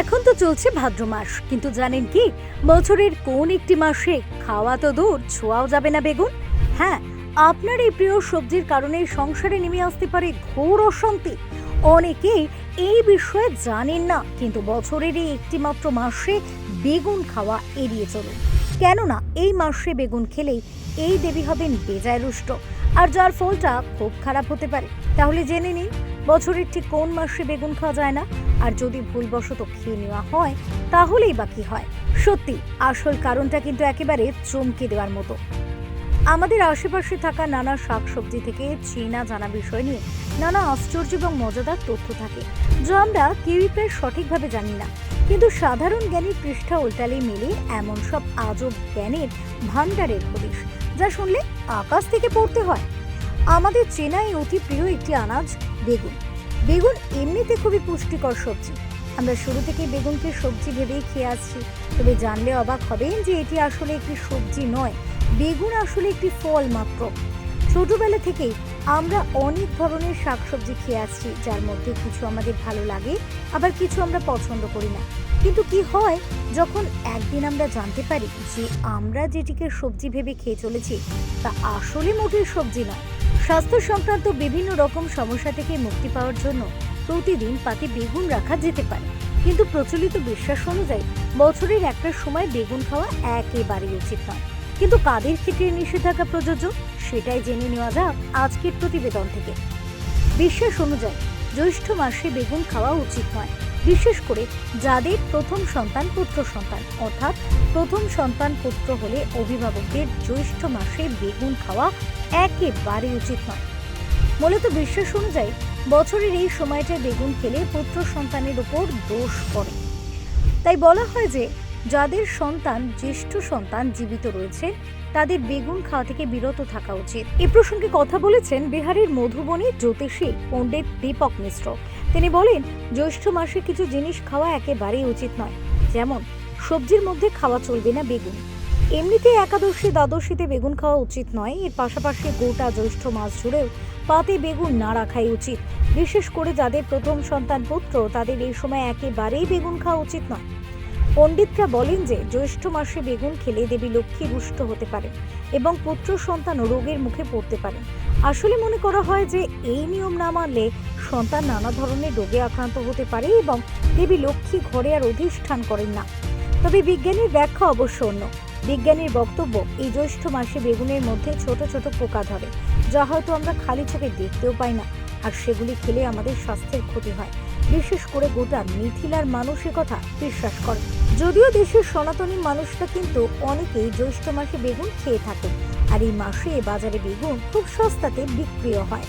এখন তো চলছে ভাদ্র মাস, কিন্তু জানেন কি? বছরের কোন একটি মাসে খাওয়া তো দূর, ছোঁয়াও যাবে না বেগুন। হ্যাঁ আপনার এই প্রিয় সবজির কারণে সংসারে নেমে আসতে পারে ঘোর অশান্তি। অনেকেই এই বিষয়ে জানেন না, কিন্তু বছরের এই একটি মাত্র মাসে বেগুন খাওয়া এড়িয়ে চলুন। কেননা, এই মাসে বেগুন খেলেই এই দেবী হবেন বেজায় রুষ্ট। আর যার ফলটা খুব খারাপ হতে পারে, তাহলে জেনে নিন। বছরের ঠিক কোন মাসে বেগুন খাওয়া যায় না? আর যদি ভুলবশত খেয়ে নেওয়া হয়, তাহলেই বা কি হয়? সত্যি, আসল কারণটা কিন্তু একেবারে চমকে দেওয়ার মতো। আমাদের আশেপাশে থাকা নানা শাকসবজি থেকে চেনা জানা বিষয় নিয়ে নানা আশ্চর্য এবং মজাদার তথ্য থাকে, যা আমরা কেউই প্রায় সঠিকভাবে জানি না। কিন্তু সাধারণ জ্ঞানীর পৃষ্ঠা উল্টালে মেলে এমন সব আজব জ্ঞানের ভাণ্ডারের হদিশ যা শুনলে আকাশ থেকে পড়তে হয়। আমাদের চেনাই অতি প্রিয় একটি আনাজ, বেগুন। বেগুন এমনিতে খুবই পুষ্টিকর সবজি। আমরা শুরু থেকে বেগুনকে সবজি ভেবেই খেয়ে আসছি। তবে জানলে অবাক হবেন যে এটি আসলে একটি সবজি নয়, বেগুন আসলে একটি ফল মাত্র। ছোটবেলা থেকেই আমরা অনেক ধরনের শাকসবজি খেয়ে আসছি, যার মধ্যে কিছু আমাদের ভালো লাগে, আবার কিছু আমরা পছন্দ করি না। কিন্তু কি হয়, যখন একদিন আমরা জানতে পারি যে আমরা যেটিকে সবজি ভেবে খেয়ে চলেছি, তা আসলে মোটেই সবজি নয়। স্বাস্থ্য সংক্রান্ত বিভিন্ন রকম সমস্যা থেকে মুক্তি পাওয়ার জন্য প্রতিদিন পাতে বেগুন রাখা যেতে পারে। কিন্তু প্রচলিত বিশ্বাস অনুযায়ী বছরের একটা সময় বেগুন খাওয়া একেবারেই উচিত নয়। কিন্তু কাদের ক্ষেত্রে নিষেধাজ্ঞা প্রযোজ্য, সেটাই জেনে নেওয়া যাক আজকের প্রতিবেদন থেকে। বিশ্বাস অনুযায়ী জ্যৈষ্ঠ মাসে বেগুন খাওয়া উচিত নয়। বিশেষ করে যাদের প্রথম সন্তান পুত্র সন্তান, অর্থাৎ প্রথম সন্তান পুত্র হলে অভিভাবকদের জ্যৈষ্ঠ মাসে বেগুন খাওয়া একেবারে উচিত নয়। মূলত বিশ্বাস অনুযায়ী বছরের এই সময়টায় বেগুন খেলে পুত্র সন্তানের উপর দোষ পড়ে। তাই বলা হয় যে, যাদের সন্তান, জ্যেষ্ঠ সন্তান জীবিত রয়েছে, তাদের বেগুন খাওয়া থেকে বিরত থাকা উচিত। এ প্রসঙ্গে কথা বলেছেন বিহারের মধুবনী জ্যোতিষী পণ্ডিত দীপক মিশ্র। তিনি বলেন, জ্যৈষ্ঠ মাসে কিছু জিনিস খাওয়া একেবারেই উচিত নয়। যেমন, সবজির মধ্যে খাওয়া চলবে না বেগুন। এমনিতে একাদশী, দ্বাদশীতে বেগুন খাওয়া উচিত নয়। এর পাশাপাশি গোটা জ্যৈষ্ঠ মাস জুড়েও পাতে বেগুন না রাখাই উচিত। বিশেষ করে যাদের প্রথম সন্তান পুত্র, তাদের এই সময় একেবারেই বেগুন খাওয়া উচিত নয়। পণ্ডিতরা বলেন যে, জ্যৈষ্ঠ মাসে বেগুন খেলে দেবী লক্ষ্মী রুষ্ট হতে পারে এবং পুত্র সন্তান রোগের মুখে পড়তে পারে। আসলে মনে করা হয় যে, এই নিয়ম না মানলে সন্তান নানা ধরনের রোগে আক্রান্ত হতে পারে এবং দেবী লক্ষ্মী ঘরে আর অধিষ্ঠান করেন না। তবে বিজ্ঞানীর ব্যাখ্যা অবশ্য অন্য। বিজ্ঞানীর বক্তব্য, এই জ্যৈষ্ঠ মাসে বেগুনের মধ্যে ছোট ছোট পোকা ধরে। যা হয়তো আমরা খালি চোখে দেখতেও পাই না। আর সেগুলি খেলে আমাদের স্বাস্থ্যের ক্ষতি হয়। বিশেষ করে গোটা মিথিলার মানুষের কথা বিশ্বাস করে। যদিও দেশের সনাতনী মানুষরা কিন্তু অনেকেই জ্যৈষ্ঠ মাসে বেগুন খেয়ে থাকে আর এই মাসে বাজারে বেগুন খুব সস্তাতে বিক্রিও হয়।